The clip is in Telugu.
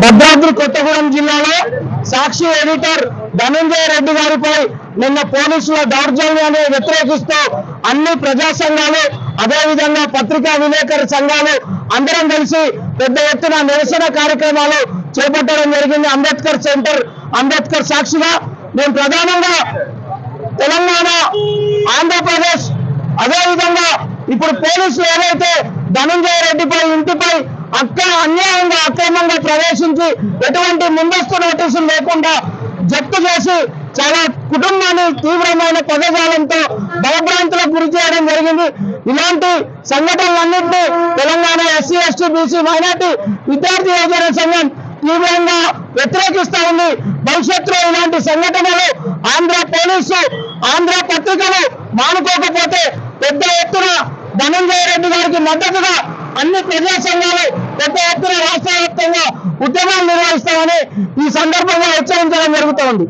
భద్రాద్రి కొత్తగూడెం జిల్లాలో సాక్షి ఎడిటర్ ధనంజయ రెడ్డి గారిపై నిన్న పోలీసుల దౌర్జన్యాన్ని వ్యతిరేకిస్తూ అన్ని ప్రజా సంఘాలు అదేవిధంగా పత్రికా విలేకరు సంఘాలు అందరం కలిసి పెద్ద ఎత్తున నిరసన కార్యక్రమాలు చేపట్టడం జరిగింది. అంబేద్కర్ సెంటర్ అంబేద్కర్ సాక్షిగా మేము ప్రధానంగా తెలంగాణ ఆంధ్రప్రదేశ్ అదేవిధంగా ఇప్పుడు పోలీసులు ఏదైతే ధనంజయ రెడ్డిపై ఇంటిపై అక్క అన్యాయంగా అక్రమంగా ప్రవేశించి ఎటువంటి ముందస్తు నోటీసులు లేకుండా జప్తు చేసి చాలా కుటుంబాన్ని తీవ్రమైన పదజాలంతో భయభ్రాంతులకు గురి చేయడం జరిగింది. ఇలాంటి సంఘటనలన్నింటినీ Telangana SC ST BC minority విద్యార్థి యోజన సంఘం తీవ్రంగా వ్యతిరేకిస్తా ఉంది భవిష్యత్తులో ఇలాంటి సంఘటనలు ఆంధ్ర పోలీసు ఆంధ్ర పత్రికలు మానుకోకపోతే పెద్ద ఎత్తున ధనంజయ రెడ్డి గారికి మద్దతుగా అన్ని ప్రజా సంఘాలు పెద్ద ఎత్తున రాష్ట్ర వ్యాప్తంగా ఉద్యమాలు నిర్వహిస్తామని ఈ సందర్భంగా హెచ్చరించడం జరుగుతోంది.